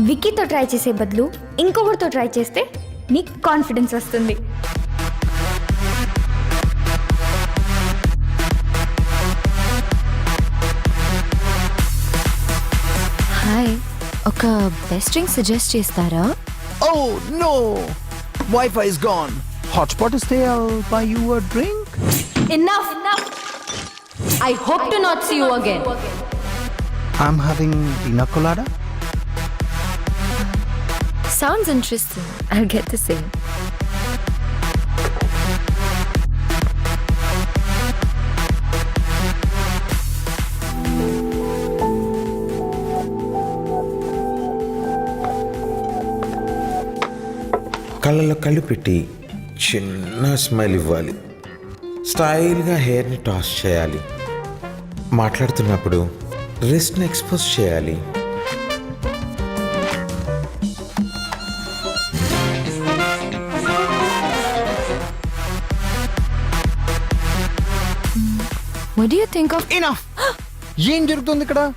విక్కీతో try చేసే బదులు ఇంకొకరితో ట్రై చేస్తే నీకు కాన్ఫిడెన్స్ వస్తుంది హాయ్ ఒక బెస్ట్ డ్రింక్ సజెస్ట్ చేస్తారా Oh no! Wi-Fi is gone. Hotspot is there. I'll buy you a drink. Enough! Enough! I hope to not see you again. Sounds interesting. I'll get the same. కళ్ళలో కళ్ళు పెట్టి చిన్న smile ఇవ్వాలి స్టైల్గా హెయిర్ని toss చేయాలి మాట్లాడుతున్నప్పుడు రిస్ట్ని ఎక్స్పోజ్ చేయాలి Do you think of Enough! ఏం జరుగుతుంది ఇక్కడ?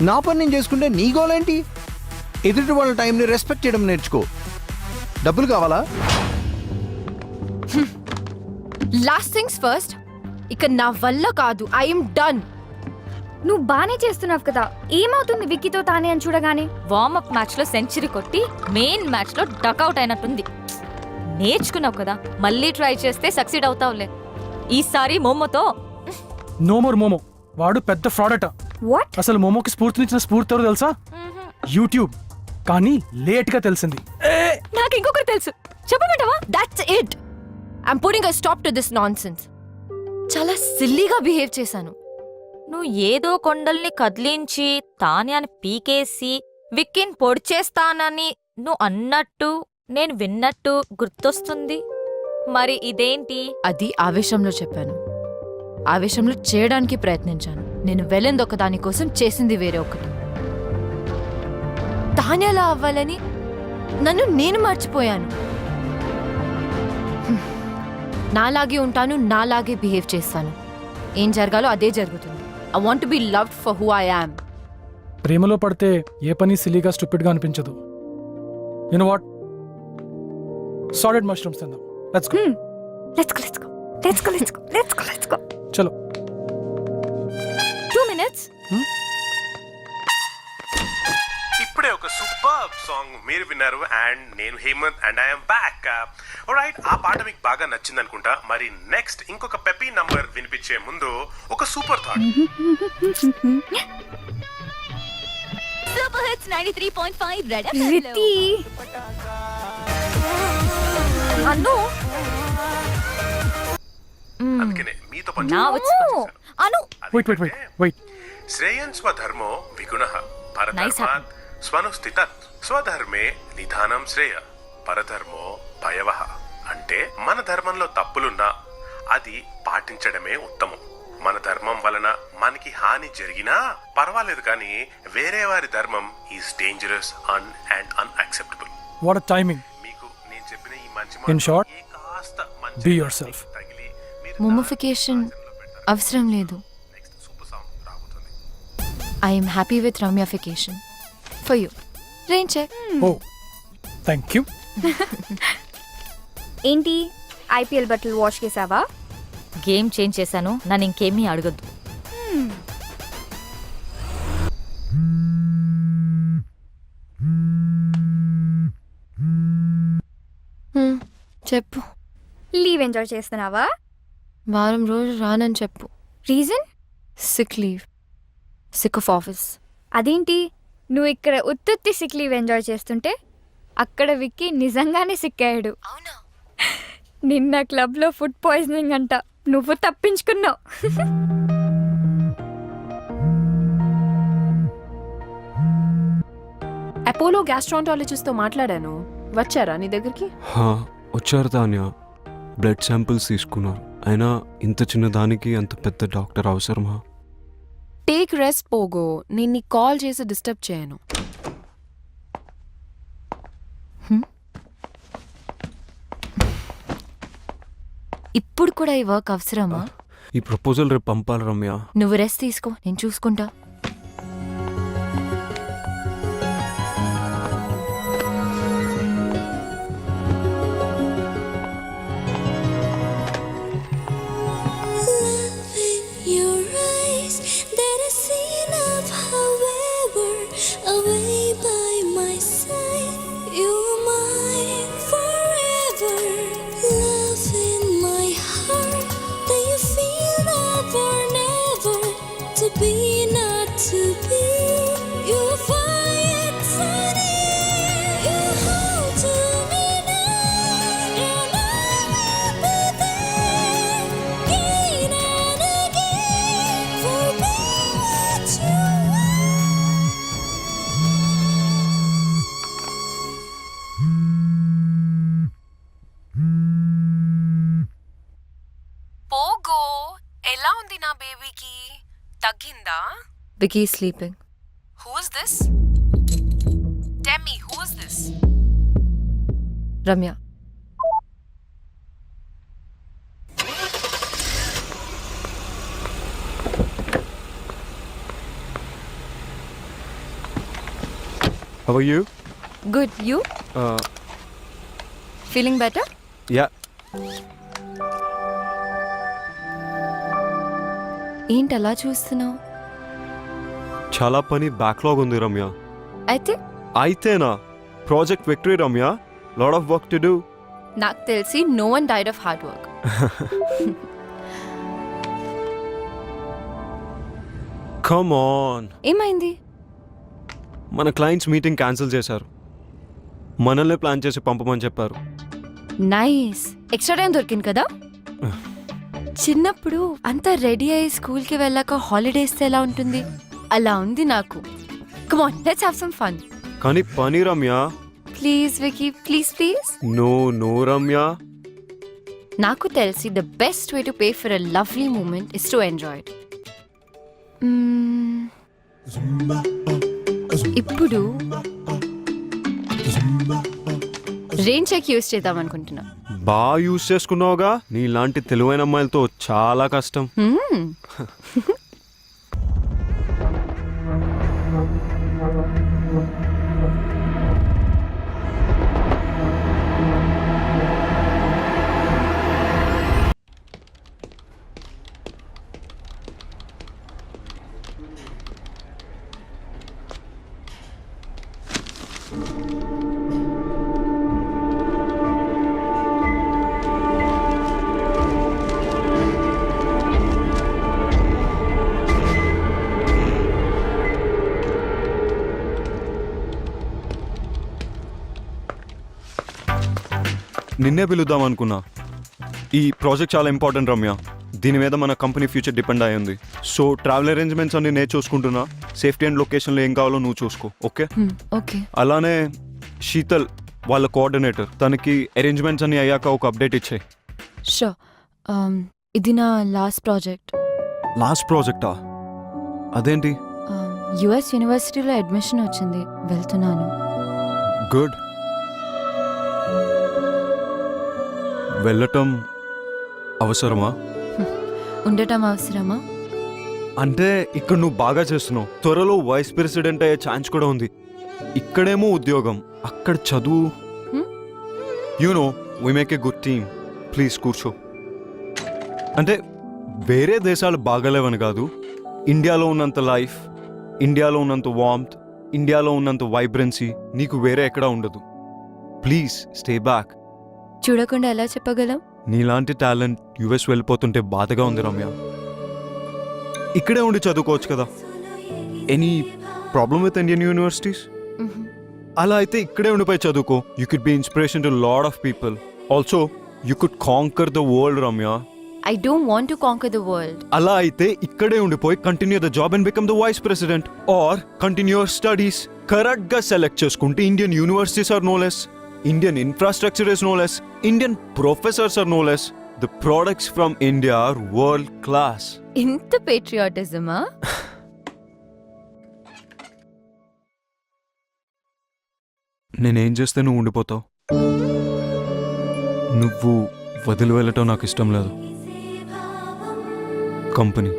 నా పని నేను చేసుకుంటే నీ గోలేంటి ఎదుటి వాళ్ళ టైంని రెస్పెక్ట్ చేయడం నేర్చుకో. డబ్బులు కావాలా? లాస్ట్ థింగ్స్ ఫస్ట్ ఇక నా వల్ల కాదు. ఐఎమ్ డన్ నువ్వు బానే చేస్తున్నావు కదా. ఏమవుతుంది విక్కీతో తానే అని చూడగానే? వార్మప్ మ్యాచ్లో సెంచరీ కొట్టి మెయిన్ మ్యాచ్లో డకౌట్ అయినట్టుంది. నేర్చుకున్నావు కదా. మళ్ళీ ట్రై చేస్తే సక్సీడ్ అవుతావులే. ఈసారి మోమోతో నో మోర్ మోమో వాడు పెద్ద ఫ్రాడ్ అట వాట్ అసలు మోమోకి స్ఫూర్తినిచ్చిన స్ఫూర్తి ఎవరో తెలుసా? యూట్యూబ్ కానీ లేట్గా తెలిసింది. నాకు ఇంకొకరు తెలుసు. చెప్పమంటావా? That's it I'm putting a stop to this nonsense చాలా సిల్లీగా బిహేవ్ చేశాను. నువ్వు ఏదో కొండల్ని కదిలించి తాన్యాన్ని పీకేసి విక్కిన్ పొడిచేస్తానని నువ్వు అన్నట్టు నేను విన్నట్టు గుర్తొస్తుంది. మరి ఇదేంటి? అది ఆవేశంలో చెప్పాను. ఆవేశంలో చేయడానికి ప్రయత్నించాను. నేను వెళ్ళింది ఒక దానికోసం చేసింది వేరే ఒకటి. తానేలా అవ్వాలని నన్ను నేను మర్చిపోయాను. నాలాగే ఉంటాను నాలాగే బిహేవ్ చేస్తాను. ఏం జరగాలో అదే జరుగుతుంది. I want be loved for who I am ప్రేమలో పడితే ఏ పని సిలీగా స్టూపిడ్గా అనిపించదు you know what solid mushrooms తిందాం. Let's go let's go let's go let's go let's go let's go let's go చలో. టూ మినిట్స్ ఇప్పుడే ఒక సూపర్ సాంగ్ మీరు విన్నారు అండ్ నేను Hemanth and I'm back right ఆ పాట మీకు బాగా నచ్చింది అనుకుంటా. మరి నెక్స్ట్ ఇంకొక పెపీ నంబర్ వినిపించే ముందు ఒక super thought super hits 93.5 red Riti అను అందుకనే. మీతో పంచు నా వచ్చి అను. వెయిట్ వెయిట్ వెయిట్ వెయిట్ శ్రేయన్ స్వధర్మో విగుణ Nice పరధర్మాత్ స్వనుస్థితత్. స్వధర్మే నిధానం శ్రేయ పరధర్మో భయవ. అంటే మన ధర్మంలో తప్పులున్నా అది పాటించడమే ఉత్తమం. మన ధర్మం వలన మనకి హాని జరిగినా పర్వాలేదు కానీ వేరే వారి ధర్మం is dangerous un and unacceptable what timing మీకు నేను చెప్పిన ఈ మంచి In short, కాస్త మంచి be yourself. మొమోఫికేషన్ అవసరం లేదు. I'm happy with ramification for you range check oh thank you ఏంటి? ఐపీఎల్ బట్టలు వాష్ చేసావా? గేమ్ చేంజ్ చేశాను. నన్ను ఇంకేమీ అడగద్దు. చెప్పు. లీవ్ ఎంజాయ్ చేస్తున్నావా? వారం రోజు రానని చెప్పు. Reason? Sick leave. Sick of office. అదేంటి? నువ్వు ఇక్కడ ఉత్తుత్తి సిక్ లీవ్ ఎంజాయ్ చేస్తుంటే అక్కడ విక్కీ నిజంగానే సిక్కాడు అవునా? నిన్న క్లబ్లో ఫుడ్ పాయిజనింగ్ అంట. నువ్వు తప్పించుకున్నావు. అపోలో గ్యాస్ట్రాంటాలజిస్ట్తో మాట్లాడాను. వచ్చారా నీ దగ్గరికి? హా, వచ్చారు తాన్య. బ్లడ్ శాంపిల్స్ తీసుకున్నారు. అయినా ఇంత చిన్న దానికి అంత పెద్ద డాక్టర్ అవసరమా? టేక్ రెస్ట్ పోగో నేను నీకు కాల్ చేసి డిస్టర్బ్ చేయను. ఇప్పుడు కూడా ఈ వర్క్ అవసరమా? ఈ ప్రపోజల్ రేపు పంపాలి రమ్య. నువ్వు రెస్ట్ తీసుకో నేను చూసుకుంటా. నా బేబీకి? తగ్గిందా? Vicky sleeping who is this Tammy who is this Ramya How are you? Good you Uh, feeling better yeah. ఏంటి అలా చూస్తున్నావు? చాలా పని బ్యాక్లాగ్ ఉంది రమ్య. అయితే? అయితేనా? Project victory Ramya. Lot of work to do నాకు తెలిసి no one died of hard work come on ఏమైంది? మన క్లయింట్స్ మీటింగ్ క్యాన్సిల్ చేశారు. మనల్ని ప్లాన్ చేసి పంపమని చెప్పారు. నైస్ ఎక్స్ట్రా టైం దొరికింది కదా? చిన్నప్పుడు అంతా రెడీ అయ్యి స్కూల్కి వెళ్ళాక హాలిడేస్ ఎలా ఉంటుంది? అలా ఉంది నాకు. Come on let's have some fun కానీ పని Ramya. Please Vicky please please no no Ramya. నాకు తెలిసి the best way to pay for a lovely moment is to enjoy ఇప్పుడు రెయిన్ చెక్ యూస్ చేద్దాం అనుకుంటున్నా. బాగా యూస్ చేసుకున్నావుగా? నీలాంటి తెలివైన అమ్మాయిలతో చాలా కష్టం. Hmm. నిన్నే పిలుద్దాం అనుకున్నా. ఈ ప్రాజెక్ట్ చాలా ఇంపార్టెంట్ రమ్య. దీని మీద మన కంపెనీ ఫ్యూచర్ డిపెండ్ అయి ఉంది. సో ట్రావెల్ అరేంజ్మెంట్స్ అన్ని నేను చూసుకుంటున్నా. సేఫ్టీ అండ్ లొకేషన్లో ఏం కావాలో నువ్వు చూసుకో ఓకే? ఓకే. అలానే శీతల్ వాళ్ళ కోఆర్డినేటర్ తనకి అరేంజ్మెంట్స్ అన్ని అయ్యాక ఒక అప్డేట్ ఇచ్చాయి. షో ఇది నా లాస్ట్ ప్రాజెక్ట్. లాస్ట్ ప్రాజెక్టా? అదేంటి? యుఎస్ యూనివర్సిటీలో అడ్మిషన్ వచ్చింది. వెళ్తున్నాను. గుడ్. వెళ్ళటం అవసరమా? ఉండటం అవసరమా? అంటే ఇక్కడ నువ్వు బాగా చేస్తున్నావు. త్వరలో వైస్ ప్రెసిడెంట్ అయ్యే ఛాన్స్ కూడా ఉంది. ఇక్కడేమో ఉద్యోగం అక్కడ చదువు? You know we make a good team please కూర్చో. అంటే వేరే దేశాలు బాగలేవని కాదు. ఇండియాలో ఉన్నంత లైఫ్ ఇండియాలో ఉన్నంత వామ్త్ ఇండియాలో ఉన్నంత వైబ్రెన్సీ నీకు వేరే ఎక్కడా ఉండదు. ప్లీజ్ స్టే బ్యాక్ చూడకుండా ఎలా చెప్పగలం? నీలాంటి టాలెంట్ యుఎస్ వెళ్ళిపోతుంటే బాధగా ఉంది రమ్య. ఇక్కడే ఉండి చదువుకోవచ్చు కదా. Any problem with Indian universities? అలా అయితే ఇక్కడే ఉండిపోయి చదువుకో. You could be inspiration to lot of people also you could conquer the world Ramya. I don't want to conquer the world అలా అయితే ఇక్కడే ఉండిపోయి continue the job and become the vice president or continue studies కరెక్ట్గా select చేసుకుంటే Indian universities are no less Indian infrastructure is no less Indian professors are no less the products from India are world class ఇంత పేట్రియాటిజమా నేనేం చేస్తే నువ్వు ఉండిపోతావు? నువ్వు వదిలి వెళ్ళటం నాకు ఇష్టం లేదు. Company.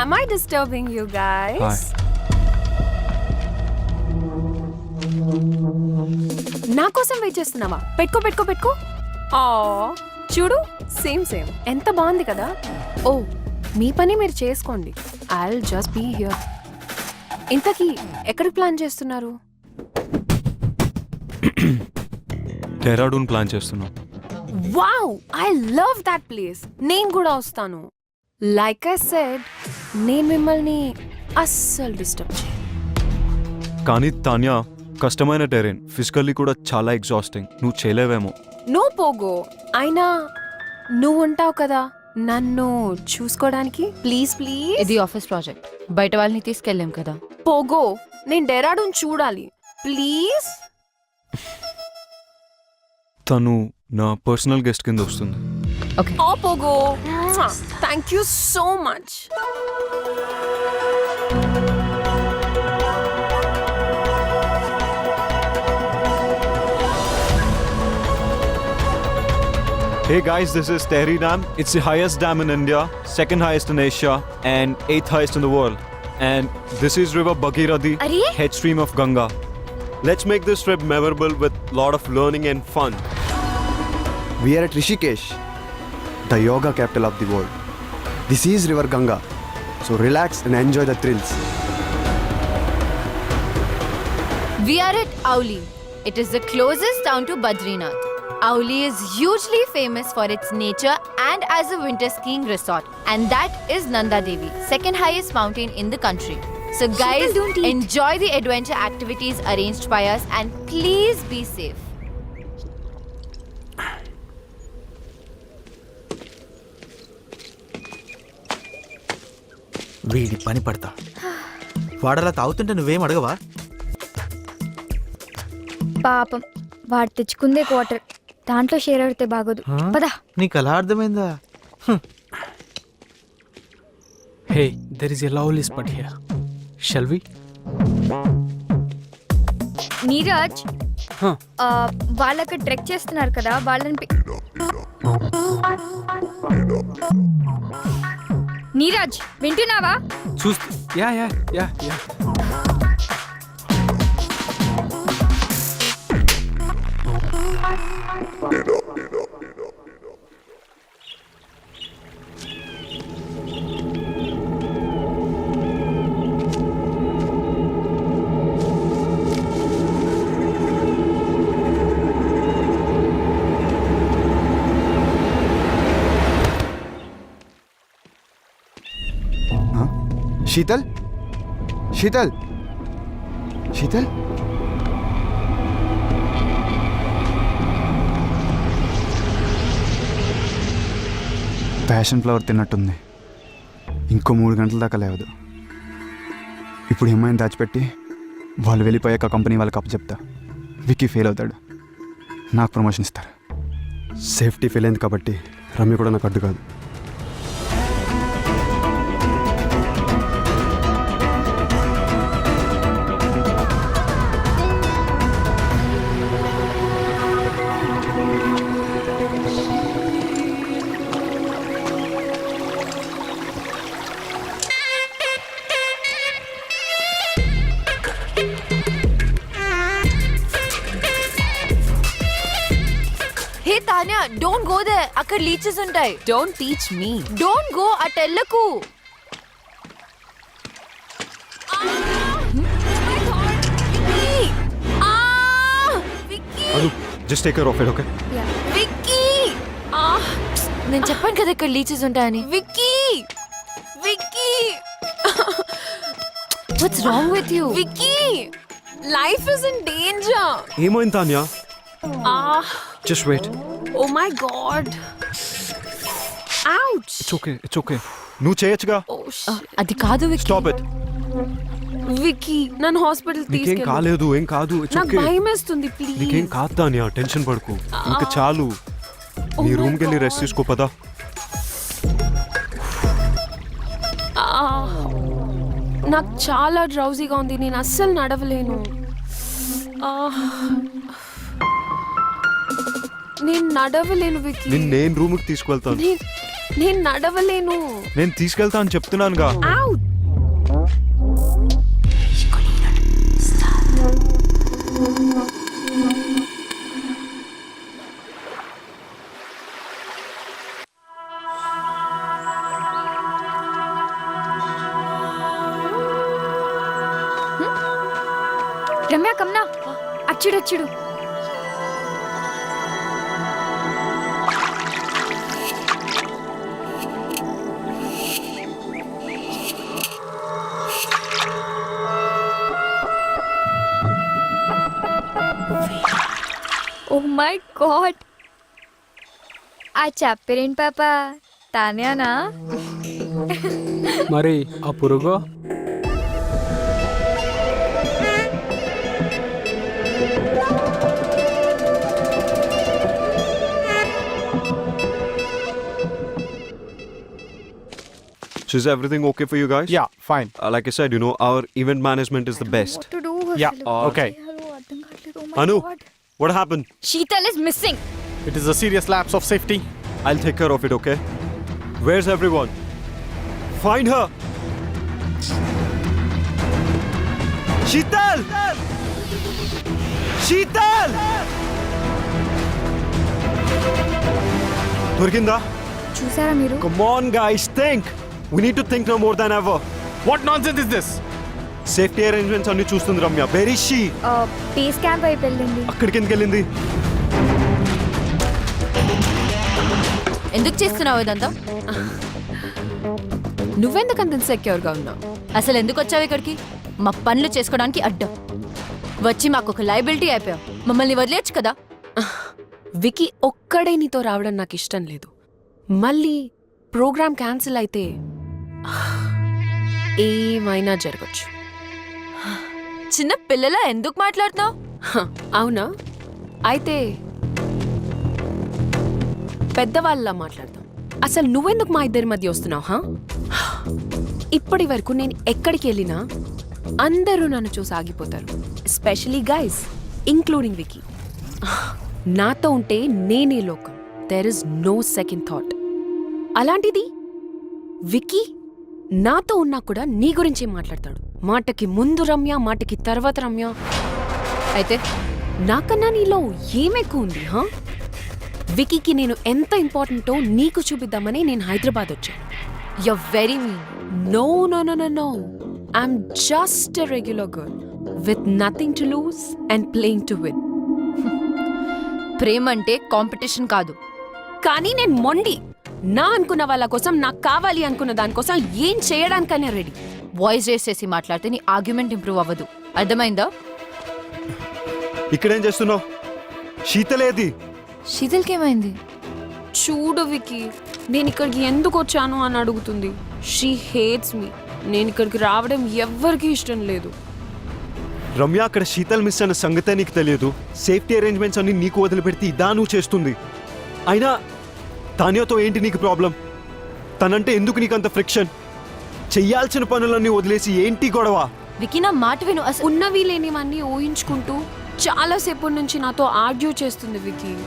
Am I disturbing you guys? Hi నా కోసం వెయిట్ చేస్తున్నావా? పెట్టుకో పెట్టుకో పెట్టుకో. ఆ చూడు సేమ్ సేమ్ ఎంత బాగుంది కదా. ఓ మీ పని మీరు చేసుకోండి. ఐ జస్ట్ బీ హియర్ ఇంతకీ ఎక్కడికి ప్లాన్ చేస్తున్నారు? డెరాడూన్ ప్లాన్ చేస్తున్నావు wow I love that place నేను కూడా వస్తాను. లైక్ ఐ సెడ్ నేను మిమ్మల్ని అస్సలు డిస్టర్బ్ చేయను. కానీ తాన్యా కష్టమైన టెరెన్ ఫిజికల్లీ కూడా చాలా ఎగ్జాస్టింగ్ నువ్వు చేయలేవేమో. No Pogo. అయినా నువ్వు ఉంటావు కదా. నన్ను చూసుకోవడానికి? ప్లీజ్ ప్లీజ్ ఇది ఆఫీస్ ప్రాజెక్ట్ బయట వాళ్ళని తీసుకెళ్ళాం కదా. పోగో నేను డెరాడూన్ చూడాలి. ప్లీజ్ తను నా పర్సనల్ గెస్ట్ కింద వస్తుంది. Okay Oh, Pogo. Thank you so much. Hey guys, this is Tehri Dam. It's the highest dam in India, second highest in Asia, and eighth highest in the world. And this is River Bhagirathi, Arey? head stream of Ganga. Let's make this trip memorable with lot of learning and fun. We are at Rishikesh, the yoga capital of the world. This is River Ganga, so relax and enjoy the thrills. We are at Auli. It is the closest town to Badrinath. Auli is hugely famous for its nature and as a winter skiing resort. And that is Nanda Devi, second highest mountain in the country. So guys, enjoy the adventure activities arranged by us and please be safe. వీడి పని పడతా వాడలా తాగుతుంటే నువ్వేం అడగవా పాపం వాడు తెచ్చుకుందే quarter దాంట్లో share ఆడితే బాగోదు. పదా. నీకు అలా అర్థమైందా? హే. There is a lovely spot here shall we Neeraj ఆ, వాళ్ళకి ట్రెక్ చేస్తున్నారు కదా వాళ్ళని పి- నీరజ్ వింటున్నావా? చూస్తూ yeah yeah yeah yeah. Sheetal? Sheetal? Sheetal? Passion flower తిన్నట్టుంది. ఇంకో మూడు గంటల దాకా లేవదు. ఇప్పుడు ఏమైనా దాచిపెట్టి వాళ్ళు వెళ్ళిపోయాక కంపెనీ వాళ్ళకి అప్పచెప్తా విక్కీ ఫెయిల్ అవుతాడు. నాకు ప్రమోషన్ ఇస్తారు. సేఫ్టీ ఫెయిల్ అయింది కాబట్టి రమ్య కూడా నాకు అడ్డు కాదు. లీచెస్ ఉంటాయి. Don't teach me. Don't go అటెల్లకు take care of it, okay? Vicky. నేను చెప్పాను కదా ఇక్కడ లీచెస్ ఉంటాయని. Vicky. Vicky. What's wrong with you Vicky, life is in danger. ఏమైంది Tanya? Ah, just wait oh my god. Ouch. It's okay it's okay నువ్వు చేయొచ్చుగా Oh. అది కాదు విక్కీ స్టాప్ ఇట్ విక్కీ నన్ను హాస్పిటల్ నీకేం తీసుకెళ్ళు. కాలేదు ఏం కాదు ఇట్స్ నాకు ఓకే భయం వేస్తుంది నీకేం ప్లీజ్ కాదు తాన్యా టెన్షన్ పడుకు. ఇంకా చాలు. నీ my రూమ్కి వెళ్ళి. రెస్ట్ తీసుకో పదా. నాకు చాలా డ్రౌజీగా ఉంది నేను అస్సలు నడవలేను. Ah. నేను నడవలేను విక్కీ నేను నేను రూమ్కి తీసుకెళ్తాను నేను- నేను నడవలేను. నేను తీసుకెళ్తా అని చెప్తున్నానుగా. రమ్య కమ్నా. అచ్చుడు అచ్చుడు. ఆ చెప్పరేంటి పాప తానేనా మరి ఆ పురుగో So is everything okay for you guys? Yeah, fine. Uh, like I said, you know, our event management is the best. What to do Yeah, అసలు? okay. Oh Anu, what happened? Sheetal is missing. It is a serious lapse of safety. I'll take care of it, okay? Where's everyone? Find her! Sheetal! Sheetal! దొరికిందా చూసారా మీరు Come on, guys, think! We need to think now more than ever. What nonsense is this? Safety arrangements అన్ని చూస్తుంది Ramya very she base camp వైపు వెళ్ళింది అక్కడికి ఎందుకు వెళ్ళింది ఎందుకు చేస్తున్నావు ఇదంతా? నువ్వెందుకు అంత సెక్యూర్గా ఉన్నావు? అసలు ఎందుకు వచ్చావు ఇక్కడికి? మా పనులు చేసుకోవడానికి అడ్డం. వచ్చి మాకు ఒక లైబిలిటీ అయిపోయావు. మమ్మల్ని వదిలేయచ్చు కదా? వికీ ఒక్కడే నీతో రావడం నాకు ఇష్టం లేదు. మళ్ళీ ప్రోగ్రామ్ క్యాన్సిల్ అయితే ఏమైనా జరగచ్చు. చిన్న పిల్లల ఎందుకు మాట్లాడుతున్నావు? అవునా? అయితే పెద్దవాళ్ళలా మాట్లాడదాం అసలు నువ్వెందుకు మా ఇద్దరి మధ్య వస్తున్నావు హా? ఇప్పటి వరకు నేను ఎక్కడికి వెళ్ళినా అందరూ నన్ను చూసి ఆగిపోతారు. ఎస్పెషలీ గైస్ ఇంక్లూడింగ్ వికీ నాతో ఉంటే నేనే లోకం. There is no second thought అలాంటిది వికీ నాతో ఉన్నా కూడా నీ గురించే మాట్లాడతాడు. మాటకి ముందు రమ్య మాటకి తర్వాత రమ్య. అయితే నాకన్నా నీలో ఏమెక్కువ ఉంది హా? వికీకి నేను ఎంత ఇంపార్టెంటో నీకు చూపిద్దామని నేను హైదరాబాద్ వచ్చాను you very no no no no no I'm just a regular girl with nothing to lose and playing to win ప్రేమ అంటే కాంపిటీషన్ కాదు. కానీ నేను మొండి. నా అనుకున్న వాళ్ళ కోసం నాకు కావాలి అనుకున్న దానికోసం ఏం చేయడానికైనా రెడీ వాయిస్ చేసేసి చేసి మాట్లాడితే నీ ఆర్గ్యుమెంట్ ఇంప్రూవ్ అవ్వదు. అర్థమైందా? ఇక్కడేం చేస్తున్నావు? శీతలేది. శీతల్కి ఏమైంది చూడు వికీ నేను ఇక్కడికి ఎందుకు వచ్చాను అని అడుగుతుంది. షీ హేట్స్ మీ నేను ఇక్కడికి రావడం ఎవ్వరికీ ఇష్టం లేదు. రమ్య అక్కడ శీతల్ మిస్ అన్న సంగతే నీకు తెలియదు. సేఫ్టీ అరేంజ్మెంట్స్ అన్ని నీకు వదిలిపెడితే ఇదా నువ్వు చేస్తుంది. అయినా తానియాతో ఏంటి నీకు ప్రాబ్లం తనంటే ఎందుకు నీకు అంత ఫ్రిక్షన్ చెయ్యాల్సిన పనులన్నీ వదిలేసి ఏంటి గొడవ? వికీ నా మాట విను. అసలు ఉన్నవి లేనివన్నీ ఊహించుకుంటూ చాలాసేపు నుంచి నాతో ఆర్గ్యూ చేస్తుంది వికీ